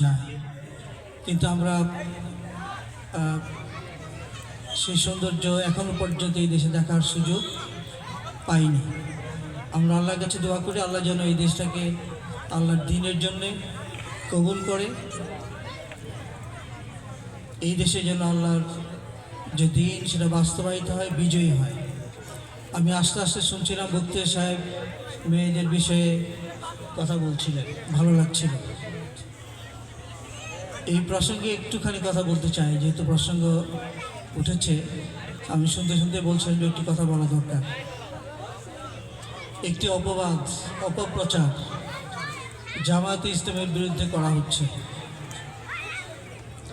যায়। কিন্তু আমরা সেই সৌন্দর্য এখনও পর্যন্ত এই দেশে দেখার সুযোগ পাইনি। আমরা আল্লাহর কাছে দোয়া করি, আল্লাহ যেন এই দেশটাকে আল্লাহর দিনের জন্যে কবুল করে। এই দেশে যেন আল্লাহর যে দিন, সেটা বাস্তবায়িত হয়, বিজয়ী হয়। আমি আস্তে আস্তে শুনছিলাম বক্তিয়া সাহেব মেয়েদের বিষয়ে কথা বলছিলেন, ভালো লাগছিল। এই প্রসঙ্গে একটুখানি কথা বলতে চাই। যেহেতু প্রসঙ্গ উঠেছে, আমি শুনতে শুনতে বলছিলাম যে একটি কথা বলা দরকার। একটি অপবাদ, অপপ্রচার জামায়াতে ইসলামের বিরুদ্ধে করা হচ্ছে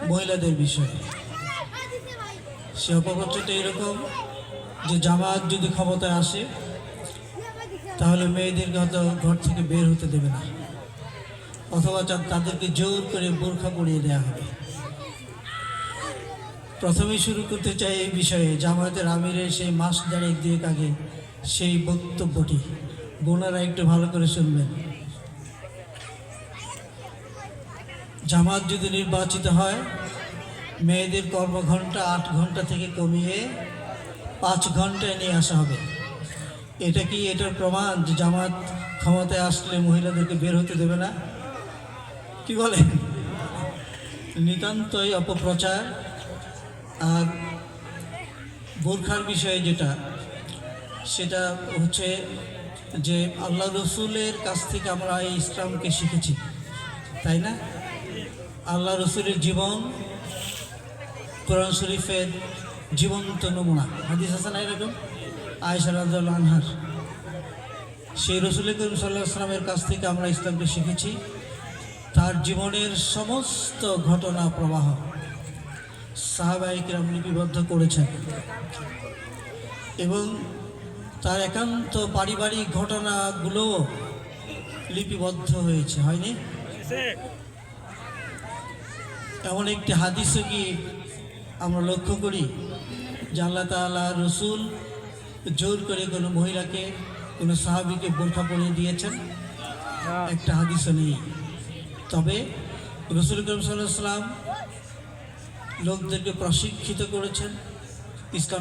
মহিলাদের বিষয়ে। সে অপপ্রচারটা এরকম যে জামাত যদি ক্ষমতায় আসে, তাহলে মেয়েদেরকে হয়তো ঘর থেকে বের হতে দেবে না। অথবা তাদেরকে জোর করে বোরখা পরিয়ে দেওয়া হবে। প্রথমেই শুরু করতে চাই এই বিষয়ে, জামায়াতের আমিরের সেই মাস দেড়েক দুয়েক আগে সেই বক্তব্যটি। বোনারা একটু ভালো করে শুনবেন। জামাত যদি নির্বাচিত হয়, মেয়েদের কর্মঘণ্টা আট ঘণ্টা থেকে কমিয়ে পাঁচ ঘন্টায় নিয়ে আসা হবে। এটা কি এটার প্রমাণ যে জামাত ক্ষমতায় আসলে মহিলাদেরকে বের হতে দেবে না? কি বলেন নিতান্তই অপপ্রচার। আর বোরখার বিষয়ে যেটা, সেটা হচ্ছে যে আল্লাহ রসুলের কাছ থেকে আমরা এই ইসলামকে শিখেছি, তাই না? আল্লাহ রসুলের জীবন, কোরআন শরীফের জীবন্ত নমুনা। হাদিস হাসান এরকম? আয়সা রাজুল আনহার। সেই রসুল করিম সাল্লাহ আসলামের কাছ থেকে আমরা ইসলামকে শিখেছি। তার জীবনের সমস্ত ঘটনা প্রবাহ সাহাবাহিকরাম লিপিবদ্ধ করেছেন এবং তার একান্ত পারিবারিক ঘটনাগুলো লিপিবদ্ধ হয়েছে হয়নি? এমন একটি হাদিসও কি আমরা লক্ষ্য করি যে আল্লাহ তাআলা রসুল জোর করে কোনো মহিলাকে কোনো সাহাবিকে বোরখা পরিয়ে দিয়েছেন? একটা হাদিসও নেই। তবে রসুল করিম সাল্লাম লোকদেরকে প্রশিক্ষিত করেছেন ইসলাম